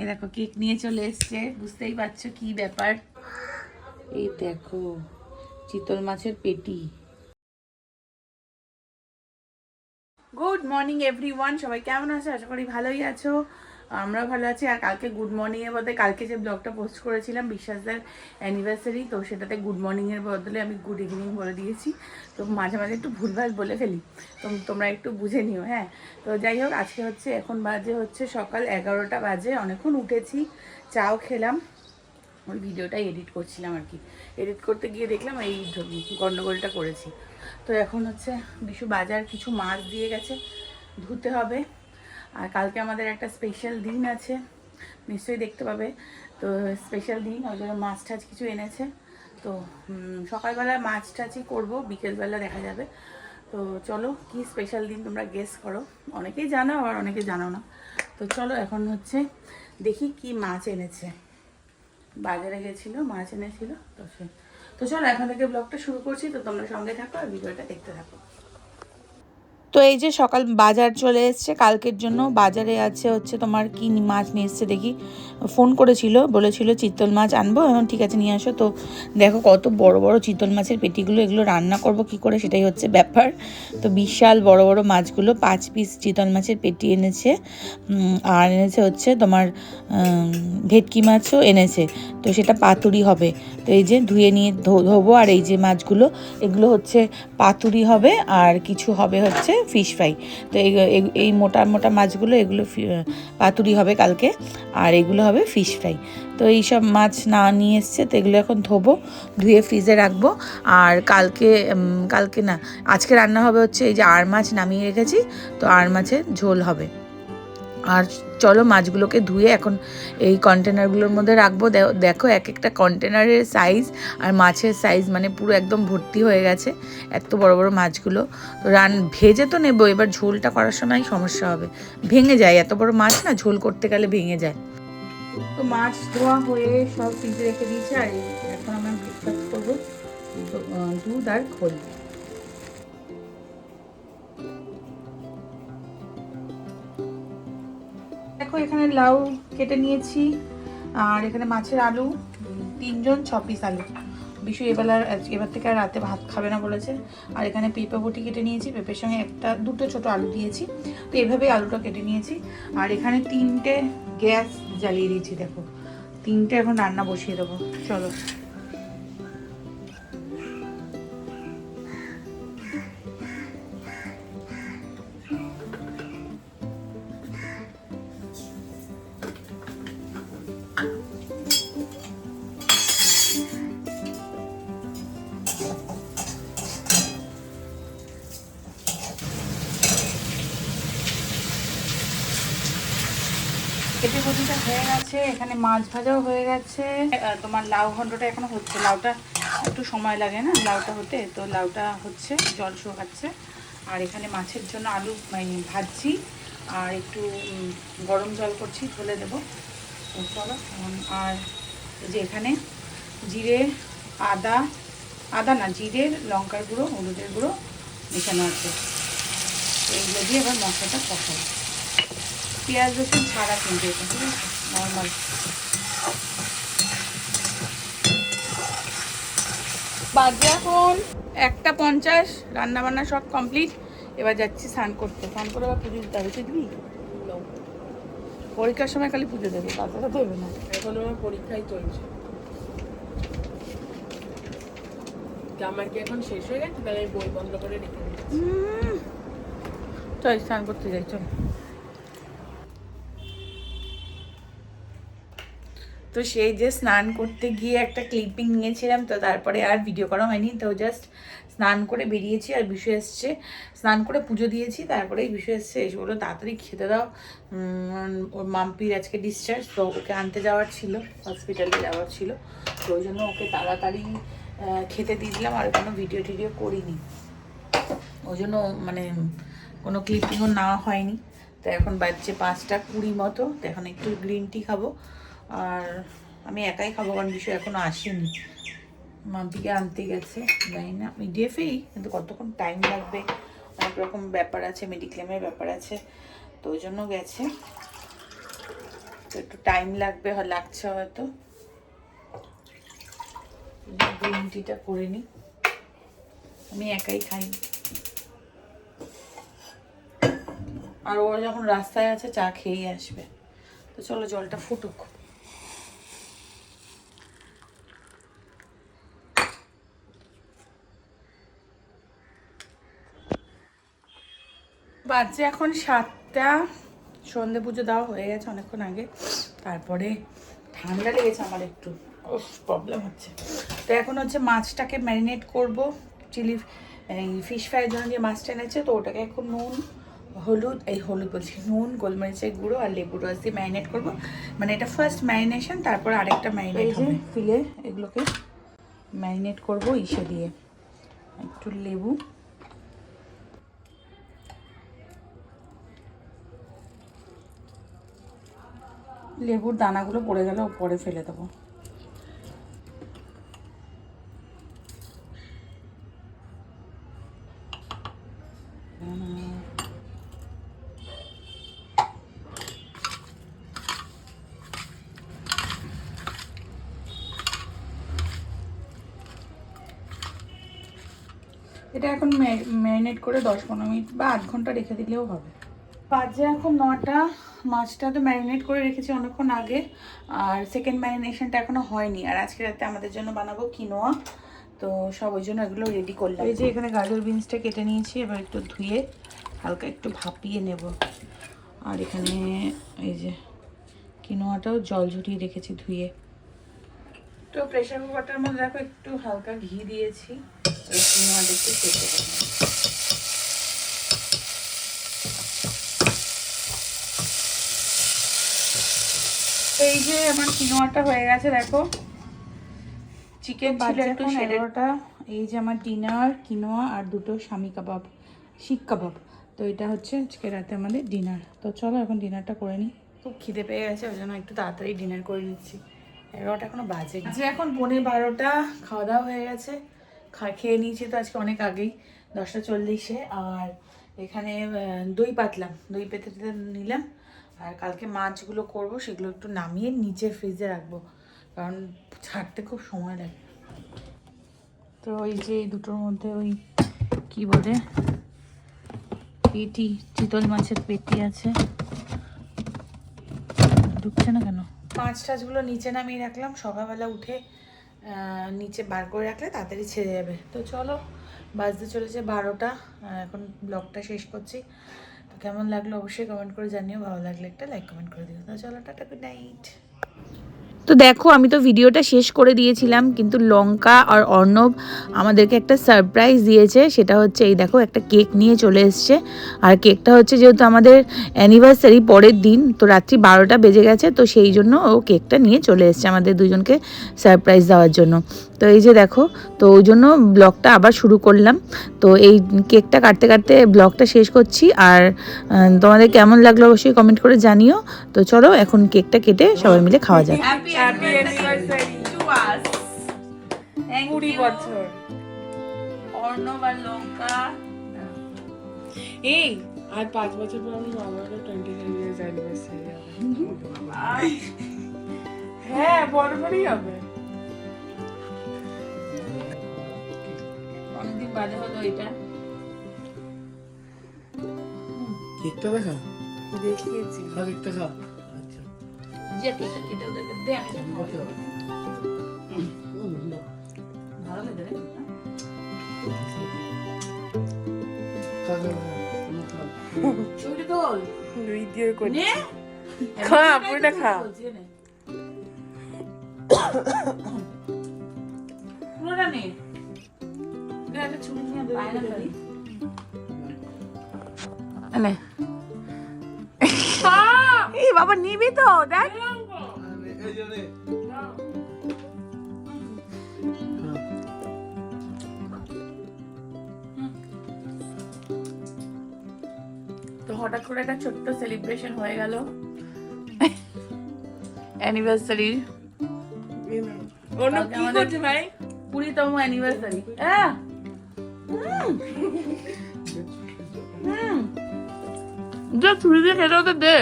এই দেখো, কেক নিয়ে চলে এসছে। বুঝতেই পারছ কি ব্যাপার? এই দেখো, চিতল মাছের পেটি। গুড মর্নিং এভরি ওয়ান সবাই কেমন আছো? আশা করি ভালোই আছো। আমরা ভালো আছি আর কালকে গুড মর্নিং এর বদলে কালকে যে ব্লগটা পোস্ট করেছিলাম বিশ্বাসদের অ্যানিভার্সারি তো সেটাতে গুড মর্নিং এর বদলে আমি গুড ইভিনিং বলে দিয়েছি। তো মাঝে মাঝে একটু ভুলভাল বলে ফেলি, তো তোমরা একটু বুঝে নিও হ্যাঁ? তো যাই হোক, আজকে হচ্ছে, এখন বাজে হচ্ছে সকাল এগারোটা বাজে, অনেকক্ষণ উঠেছি, চাও খেলাম, ওই ভিডিওটা এডিট করছিলাম আর কি। এডিট করতে গিয়ে দেখলাম এই গন্ডগোলটা করেছি। তো এখন হচ্ছে, বিশু বাজার কিছু মাছ দিয়ে গেছে, ধুতে হবে। আর কালকে আমাদের একটা স্পেশাল দিন আছে, নিশ্চয়ই দেখতে পাবে। তো স্পেশাল দিন ওই জন্য মাছ টাছ কিছু এনেছে। তো সকালবেলা মাছ টাছই করব, বিকেলবেলা দেখা যাবে। তো চলো, কি স্পেশাল দিন তোমরা গেস করো। অনেকেই জানো, আবার অনেকে জানো না। তো চলো, এখন হচ্ছে দেখি কি মাছ এনেছে। বাজারে গেছিল, মাছ এনেছিল, তো সে তো চলো, এখন থেকে ব্লগটা শুরু করছি। তো তোমরা সঙ্গে থাকো আর ভিডিওটা দেখতে থাকো। তো এই যে সকাল বাজার চলে এসছে, কালকের জন্য বাজারে আছে হচ্ছে তোমার কি মাছ নিয়ে এসছে দেখি। ফোন করেছিল, বলেছিল চিতল মাছ আনব, এখন ঠিক আছে নিয়ে আসো। তো দেখো কত বড় বড় চিতল মাছের পেটিগুলো, এগুলো রান্না করব কি করে সেটাই হচ্ছে ব্যাপার। তো বিশাল বড় বড় মাছগুলো, পাঁচ পিস চিতল মাছের পেটি এনেছে। আর এনেছে হচ্ছে তোমার ভেটকি মাছও এনেছে। তো সেটা পাতুরি হবে। তো এই যে ধুয়ে নিয়ে ধোবো আর এই যে মাছগুলো, এগুলো হচ্ছে পাতুরি হবে আর কিছু হবে হচ্ছে ফিশ ফ্রাই তো এই মোটা মোটা মাছগুলো, এগুলো পাতুরি হবে কালকে, আর এগুলো হবে ফিশ ফ্রাই তো এই সব মাছ না নিয়ে এসছে, তো এগুলো এখন ধোবো, ধুয়ে ফ্রিজে রাখব। আর কালকে কালকে না, আজকে রান্না হবে হচ্ছে এই যে আর মাছ নামিয়ে রেখেছি, তো আর মাছের ঝোল হবে। আর চলো মাছগুলোকে ধুয়ে এখন এই কন্টেনারগুলোর মধ্যে রাখব। দেখো এক একটা কন্টেনারের সাইজ আর মাছের সাইজ মানে পুরো একদম ভর্তি হয়ে গেছে এত বড় বড় মাছগুলো। তো রান, ভেজে তো নেব, এবার ঝোলটা করার সময় সমস্যা হবে। ভেঙে যায়, এত বড় মাছ না, ঝোল করতে গেলে ভেঙে যায়। তো মাছ ধোয়া হয়ে সব ফ্রিজে রেখে দিয়েছে, আর এখন আমরা ব্রেকফাস্ট করব, দুধ আর খোল। দেখো, এখানে লাউ কেটে নিয়েছি, আর এখানে মাছের আলু, তিনজন ছ পিস আলু। বিশু এবেলার এবার থেকে আর রাতে ভাত খাবে না বলেছে। আর এখানে পেঁপে বটি কেটে নিয়েছি, পেঁপের সঙ্গে একটা, দুটো ছোট আলু দিয়েছি। তো এভাবেই আলুটা কেটে নিয়েছি। আর এখানে তিনটে গ্যাস জ্বালিয়ে দিয়েছি, দেখো। তিনটে এখন রান্না বসিয়ে দেবো। চলো। পেঁপে বটিটা হয়ে গেছে, এখানে মাছ ভাজাও হয়ে গেছে। তোমার লাউ ঘন্টটা এখনও হচ্ছে, লাউটা একটু সময় লাগে না, লাউটা হতে, তো লাউটা হচ্ছে, জল শুকাচ্ছে। আর এখানে মাছের জন্য আলু মানে ভাজছি, আর একটু গরম জল করছি, ঢেলে দেবো। চলো আর যে এখানে জিরে, আদা আদা না, জিরের, লঙ্কার গুঁড়ো, হলুদের গুঁড়ো মেশানো আছে। তো এগুলো দিয়ে এবার মশলাটা কষাবো। পেঁয়াজ রসুন ছাড়া কিন্তু এটা ঠিক আছে? নর্মাল বাজে এখন। একটা পঞ্চাশ রান্না বান্না সব কমপ্লিট এবার যাচ্ছি স্নান করতে। স্নান করে আবার পুজো দিতে হবে দিবি পরীক্ষার সময় খালি পুজো দেবে তাছাড়া দেবে না। এখন আমার পরীক্ষাই চলছে। আমার কি এখন শেষ হয়ে গেছে? তাহলে আমি বই বন্ধ করে রেখে দিচ্ছি। চল স্নান করতে যাই চল। তো সেই যে স্নান করতে গিয়ে একটা ক্লিপিং নিয়েছিলাম, তো তারপরে আর ভিডিও করা হয়নি, তো জাস্ট স্নান করে বেরিয়েছি আর বিষয় এসছে। স্নান করে পুজো দিয়েছি, তারপরেই বিষয় এসছে, এসে বলল, তাড়াতাড়ি খেতে দাও। ওর মাম্পির আজকে ডিসচার্জ তো ওকে আনতে যাওয়ার ছিল হসপিটালে যাওয়ার ছিল, তো ওই জন্য ওকে তাড়াতাড়ি খেতে দিয়ে দিলাম, আর কোনো ভিডিও টিডিও করিনি। ওই জন্য মানে কোনো ক্লিপিংও নেওয়া হয়নি। তো এখন বাজছে পাঁচটা কুড়ি মতো, তো এখন একটু গ্রিন টি খাব। আর আমি একাই খাব কারণ বিষয় এখনও আসেনি। মাম্পিকে আনতে গেছে, জানি না। মিডিএফেই কিন্তু কতক্ষণ টাইম লাগবে? অনেক রকম ব্যাপার আছে মেডিক্লেমের ব্যাপার আছে, তো ওই জন্য গেছে। তো একটু টাইম লাগবে লাগছে হয়তো। গ্রিন টিটা করে নিই আমি একাই খাই। আর ও যখন রাস্তায় আছে, চা খেয়েই আসবে। তো চলো জলটা ফুটুক। বাজে এখন সাতটা। সন্ধে পুজো দেওয়া হয়ে গেছে অনেকক্ষণ আগে। তারপরে ঠান্ডা লেগেছে আমার একটু। প্রবলেম হচ্ছে। তো এখন হচ্ছে মাছটাকে ম্যারিনেট করব। চিলি এই ফিশ ফ্রাইয়ের জন্য যে মাছটা এনেছে তো ওটাকে এখন নুন হলুদ এই হলুদ বলছি নুন গোলমরিচের গুঁড়ো আর লেবু রস দিয়ে ম্যারিনেট করব। মানে এটা ফার্স্ট ম্যারিনেশন তারপর আরেকটা ম্যারিনেট হবে। ফিলে এগুলোকে ম্যারিনেট করব ইসে দিয়ে। একটু লেবু। লেবুর দানাগুলো পড়ে গেলে পরে ফেলে দেবো। এটা এখন ম্যারিনেট করে দশ পনেরো মিনিট বা আধ ঘণ্টা রেখে দিলেও হবে। বাজে এখন নটা। মাছটা তো ম্যারিনেট করে রেখেছি অনেকক্ষণ আগে আর সেকেন্ড ম্যারিনেশনটা এখনও হয়নি। আর আজকে রাতে আমাদের জন্য বানাবো কিনোয়া তো সব ওই জন্য এগুলো রেডি করলাম। এই যে এখানে গাজর বিনসটা কেটে নিয়েছি এবার একটু ধুয়ে হালকা একটু ভাপিয়ে নেব। আর এখানে এই যে কিনোয়াটাও জল ঝরিয়ে রেখেছি ধুয়ে। তো প্রেশার কুকারটার মধ্যে দেখো একটু হালকা ঘি দিয়েছি এই কিনোয়াটা একটু সেদ্ধ এই যে আমার কিনোয়াটা হয়ে গেছে দেখো। চিকেন ছিল একটু এগারোটা। এই যে আমার ডিনার কিনোয়া আর দুটো স্বামী কাবাব শিক কাবাব। তো এটা হচ্ছে আজকে রাতে আমাদের ডিনার তো চলো এখন ডিনারটা করে নিই। খুব খিদে পেয়ে গেছে ওই জন্য একটু তাড়াতাড়ি ডিনার করে নিচ্ছি। এগারোটা এখনও বাজে যে এখন পনেরো বারোটা খাওয়া দাওয়া হয়ে গেছে। খা- খেয়ে নিয়েছি তো আজকে অনেক আগেই দশটা চল্লিশে। আর এখানে দই পাতলাম দই পেতে নিলাম। আর কালকে মাছগুলো করব, সেগুলো একটু নামিয়ে নিচে ফ্রিজে রাখব, কারণ ছাড়তে খুব সময় লাগে। তো ওই যে দুটোর মধ্যে ওই কি বলে, পেটি, চিতল মাছের পেটি আছে। ঢুকছে না কেন? মাছ টাছগুলো নিচে নামিয়ে রাখলাম, সকালবেলা উঠে নিচে বার করে রাখলে তাড়াতাড়ি ছেড়ে যাবে। তো চলো, বাজতে চলেছে বারোটা এখন ব্লগটা শেষ করছি। তো কেমন লাগল অবশ্যই কমেন্ট করে জানিও, ভালো লাগলে একটা লাইক কমেন্ট করে দিও। তো চলো, টাটা গুড নাইট তো দেখো, আমি তো ভিডিওটা শেষ করে দিয়েছিলাম, কিন্তু লঙ্কা আর অর্ণব আমাদেরকে একটা সারপ্রাইজ দিয়েছে। সেটা হচ্ছে, এই দেখো, একটা কেক নিয়ে চলে এসছে। আর কেকটা হচ্ছে যেহেতু আমাদের অ্যানিভার্সারি পরের দিন, তো রাত্রি বারোটা বেজে গেছে, তো সেই জন্য ও কেকটা নিয়ে চলে এসছে আমাদের দুজনকে সারপ্রাইজ দেওয়ার জন্য। তো এই যে দেখো, তো ওই জন্য ব্লগটা আবার শুরু করলাম। তো এই কেকটা কাটতে কাটতে ব্লগটা শেষ করছি। আর তোমাদের কেমন লাগল অবশ্যই কমেন্ট করে জানিও। তো চলো, এখন কেকটা কেটে সবাই মিলে খাওয়া যাক। Happy Happy anniversary to us thank কুড়ি ইউ বছর। অর্ণব আর লঙ্কা। এই আর পাঁচ বছর পর আমি বাবারও টোয়েন্টি ফাইভ ইয়ার্স অ্যানিভার্সারি হ্যাঁ বড় করেই হবে। অনেকদিন বাদে হলো এটা। কেকটা দেখা দেখিয়েছি। খা কেকটা খা যে কেটে কেটে ওদেরকে দে আমি খাব। ভালো লাগে রে খা খা খা তুমি খা। ছুটি তোল ভিডিও করি খা। পুরোটা খা পুরোটা নে। দে, একটা ছুরি নিয়ে দে, দে, দে। নে। এই বাবা নিবি তো দেখ। এই যে নে। তো হঠাৎ করে একটা ছোট্ট সেলিব্রেশন হয়ে গেল। অ্যানিভার্সারি অন্য কি করছে ভাই? কুড়িতম অ্যানিভার্সারি হ্যাঁ দে ছুরি দিয়ে খেতে হতে দে।